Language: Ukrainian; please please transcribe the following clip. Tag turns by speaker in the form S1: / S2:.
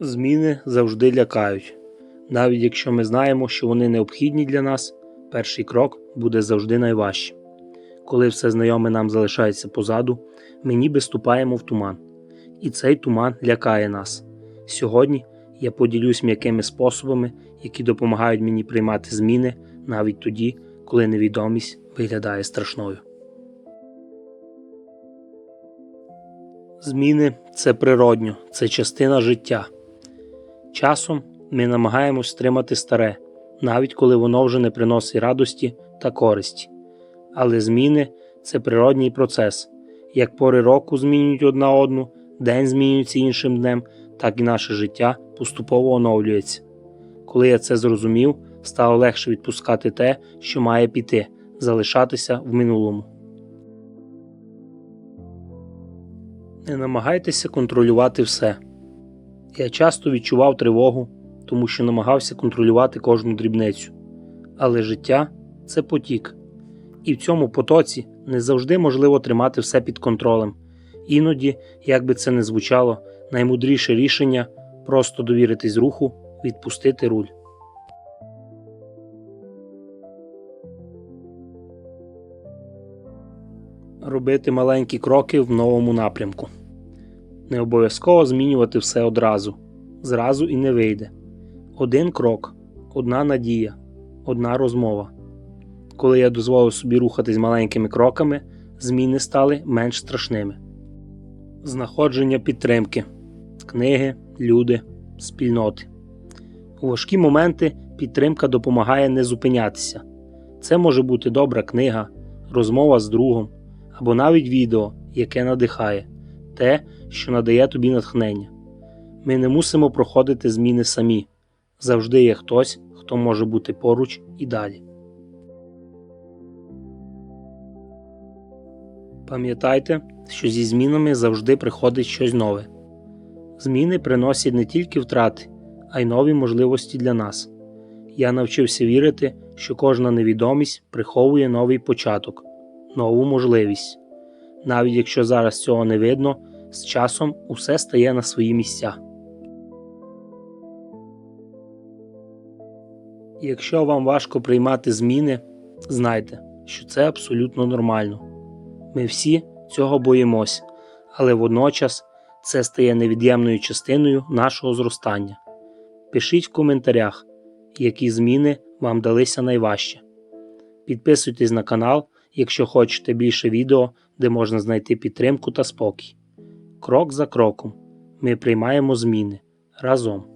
S1: Зміни завжди лякають. Навіть якщо ми знаємо, що вони необхідні для нас, перший крок буде завжди найважчим. Коли все знайоме нам залишається позаду, ми ніби ступаємо в туман. І цей туман лякає нас. Сьогодні я поділюсь м'якими способами, які допомагають мені приймати зміни навіть тоді, коли невідомість виглядає страшною. Зміни це природньо, це частина життя. Часом ми намагаємось стримати старе, навіть коли воно вже не приносить радості та користі. Але зміни це природній процес. Як пори року змінюють одна одну, день змінюється іншим днем, так і наше життя поступово оновлюється. Коли я це зрозумів, стало легше відпускати те, що має піти, залишатися в минулому. Не намагайтеся контролювати все. Я часто відчував тривогу, тому що намагався контролювати кожну дрібницю. Але життя це потік, і в цьому потоці не завжди можливо тримати все під контролем. Іноді, як би це не звучало, наймудріше рішення просто довіритись руху, відпустити руль. Робити маленькі кроки в новому напрямку. Не обов'язково змінювати все одразу. Зразу і не вийде. Один крок, одна надія, одна розмова. Коли я дозволив собі рухатись маленькими кроками, зміни стали менш страшними. Знаходження підтримки, книги, люди, спільноти. У важкі моменти підтримка допомагає не зупинятися. Це може бути добра книга, розмова з другом або навіть відео, яке надихає, те, що надає тобі натхнення. Ми не мусимо проходити зміни самі. Завжди є хтось, хто може бути поруч і далі. Пам'ятайте, що зі змінами завжди приходить щось нове. Зміни приносять не тільки втрати, а й нові можливості для нас. Я навчився вірити, що кожна невідомість приховує новий початок, нову можливість. Навіть якщо зараз цього не видно, з часом усе стає на свої місця. Якщо вам важко приймати зміни, знайте, що це абсолютно нормально. Ми всі цього боїмось, але водночас це стає невід'ємною частиною нашого зростання. Пишіть в коментарях, які зміни вам далися найважче. Підписуйтесь на канал, якщо хочете більше відео, де можна знайти підтримку та спокій. Крок за кроком ми приймаємо зміни разом.